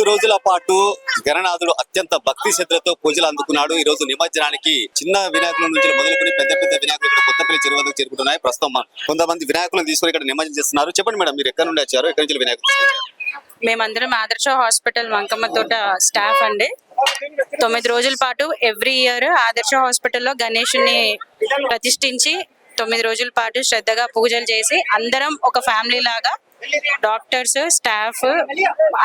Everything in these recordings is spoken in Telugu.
ఐదు రోజుల పాటు గణనాథుడు అత్యంత భక్తి శ్రద్ధలతో పూజలు అందుకున్నాడు. ఈ రోజు నిమజ్జనానికి చిన్న వినాయకుల నుంచి మొదలుకొని పెద్ద పెద్ద వినాయకులు ఇక్కడ కొత్తపల్లి చెరువు వద్దకు చేరుకుంటున్నాయి. ప్రస్తుతం కొంతమంది వినాయకులను తీసుకొని ఇక్కడ నిమజ్జనం చేస్తున్నారు. చెప్పండి మేడం మీరు ఎక్కడ నుండి వచ్చారు? ఎక్కడి నుంచి వినాయకులు మేమందరం ఆదర్శ హాస్పిటల్ వంకమ్మ తోట స్టాఫ్ అండి. తొమ్మిది రోజుల పాటు ఎవ్రీ ఇయర్ ఆదర్శ హాస్పిటల్లో గణేషుని ప్రతిష్ఠించి తొమ్మిది రోజుల పాటు శ్రద్ధగా పూజలు చేసి అందరం ఒక ఫ్యామిలీ లాగా డాక్టర్స్ స్టాఫ్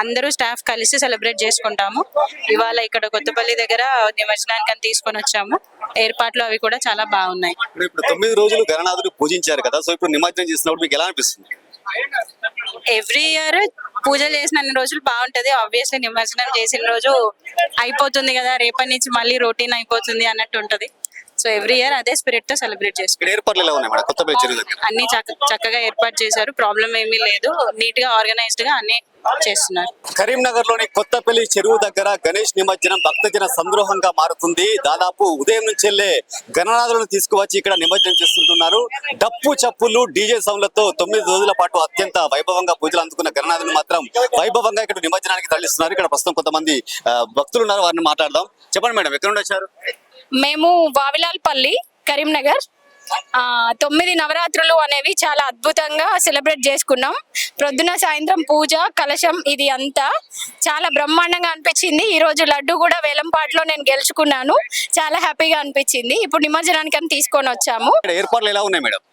అందరూ స్టాఫ్ కలిసి సెలబ్రేట్ చేసుకుంటాము. ఇవాళ ఇక్కడ కొత్తపల్లి దగ్గర నిమజ్జనానికి అని తీసుకొని వచ్చాము. ఏర్పాట్లు అవి కూడా చాలా బాగున్నాయి. ఇప్పుడు తొమ్మిది రోజులు గణనాథుడు పూజించారు కదా సో ఇప్పుడు నిమజ్జనం చేసినప్పుడు మీకు ఎలా అనిపిస్తుంది? ఎవ్రీ ఇయర్ పూజలు చేసిన అన్ని రోజులు బాగుంటది. ఆబ్వియస్లీ నిమజ్జనం చేసిన రోజు అయిపోతుంది కదా రేపటి నుంచి మళ్ళీ రొటీన్ అయిపోతుంది అన్నట్టు ఉంటది. సో ఎవ్రీ ఇయర్ అదే స్పిరిట్తో సెలబ్రేట్ చేసుకుంటాం ఇక్కడ ఏర్పాట్లు ఎలా ఉన్నాయి మేడం కొత్తపల్లి చెరువు దగ్గర అన్ని చక్క- చక్కగా ఏర్పాటు చేశారు. ప్రాబ్లం ఏమీ లేదు. నీట్గా ఆర్గనైజ్డ్గా అన్ని చేస్తున్నారు. కరీంనగర్లోని కొత్తపల్లి చెరువు దగ్గర గణేష్ నిమజ్జనం భక్తజన సంద్రోహంగా మారుతుంది. దాదాపు ఉదయం నుంచి వెళ్ళే గణనాథులను తీసుకువచ్చి ఇక్కడ నిమజ్జనం చేస్తుంటున్నారు. డప్పు చప్పులు డీజే సౌండ్లతో తొమ్మిది రోజుల పాటు అత్యంత వైభవంగా పూజలు అందుకున్న గణనాథులు మాత్రం వైభవంగా ఇక్కడ నిమజ్జనానికి తరలిస్తున్నారు. ఇక్కడ ప్రస్తుతం కొంతమంది భక్తులు ఉన్నారు. వారిని మాట్లాడదాం. చెప్పండి మేడం ఎక్కడ నుండి వచ్చారు? మేము వావిలాల్పల్లి కరీంనగర్. తొమ్మిది నవరాత్రులు అనేవి చాలా అద్భుతంగా సెలబ్రేట్ చేసుకున్నాం. ప్రొద్దున సాయంత్రం పూజ కలశం ఇది అంతా. చాలా బ్రహ్మాండంగా అనిపించింది. ఈ రోజు లడ్డు కూడా వేలంపాట్లో నేను గెలుచుకున్నాను. చాలా హ్యాపీగా అనిపించింది. ఇప్పుడు నిమజ్జనానికి అని తీసుకొని వచ్చాము. ఏర్పాట్లు ఎలా ఉన్నాయి మేడం?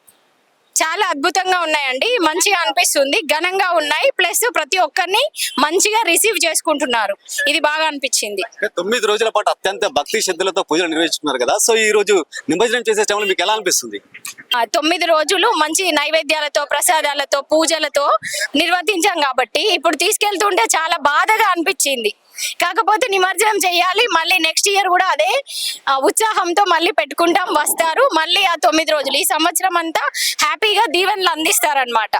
చాలా అద్భుతంగా ఉన్నాయండి. మంచిగా అనిపిస్తుంది. ఘనంగా ఉన్నాయి. ప్లస్ ప్రతి ఒక్కరిని మంచిగా రిసీవ్ చేసుకుంటున్నారు. ఇది బాగా అనిపించింది. తొమ్మిది రోజుల పాటు అత్యంత భక్తి శ్రద్ధలతో పూజలు నిర్వహిస్తున్నారు కదా. సో ఈ రోజు నిమజ్జనం చేసే టైంలో మీకు ఎలా అనిపిస్తుంది? తొమ్మిది రోజులు మంచి నైవేద్యాలతో ప్రసాదాలతో పూజలతో నిర్వర్తించాం కాబట్టి ఇప్పుడు తీసుకెళ్తుంటే చాలా బాధగా అనిపించింది. కాకపోతే నిమజ్జనం చేయాలి. మళ్ళీ నెక్స్ట్ ఇయర్ కూడా అదే ఉత్సాహంతో మళ్ళీ పెట్టుకుంటాం వస్తారు. మళ్ళీ ఆ తొమ్మిది రోజులు. ఈ సంవత్సరం అంతా హ్యాపీగా దీవెనలు అందిస్తారనమాట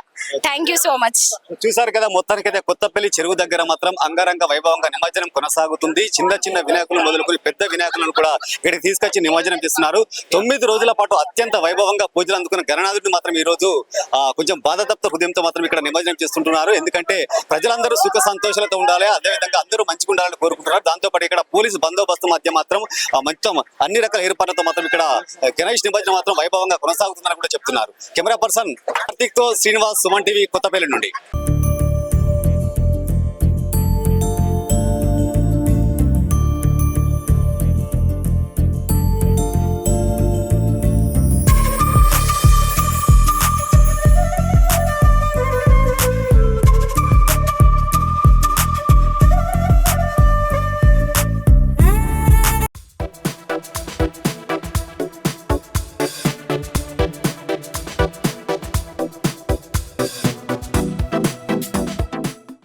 థ్యాంక్ యూ సో మచ్ చూసారు కదా మొత్తానికైతే కొత్తపల్లి చెరువు దగ్గర మాత్రం అంగరంగ వైభవంగా నిమజ్జనం కొనసాగుతుంది. చిన్న చిన్న వినాయకులు మొదలుకొని పెద్ద వినాయకులను కూడా ఇక్కడికి తీసుకొచ్చి నిమజ్జనం చేస్తున్నారు. తొమ్మిది రోజుల పాటు అత్యంత వైభవంగా పూజలు అందుకున్న గణనాథుడిని మాత్రం ఈ రోజు ఆ, కొంచెం బాధతప్త హృదయంతో మాత్రం ఇక్కడ నిమజ్జనం చేస్తుంటున్నారు. ఎందుకంటే ప్రజలందరూ సుఖ సంతోషాలతో ఉండాలి. అదేవిధంగా అందరూ మంచి ఉండాలని కోరుకుంటున్నారు. దాంతో పాటు ఇక్కడ పోలీసు బందోబస్తు మధ్య మాత్రం మొత్తం అన్ని రకాల ఏర్పాట్లతో మాత్రం ఇక్కడ గణేష్ నిమజ్జనం మాత్రం వైభవంగా కొనసాగుతుందని కూడా చెప్తున్నారు. కెమెరా పర్సన్ కార్తీక్తో శ్రీనివాస్ సుమన్ టీవీ కొత్తపల్లి నుండి.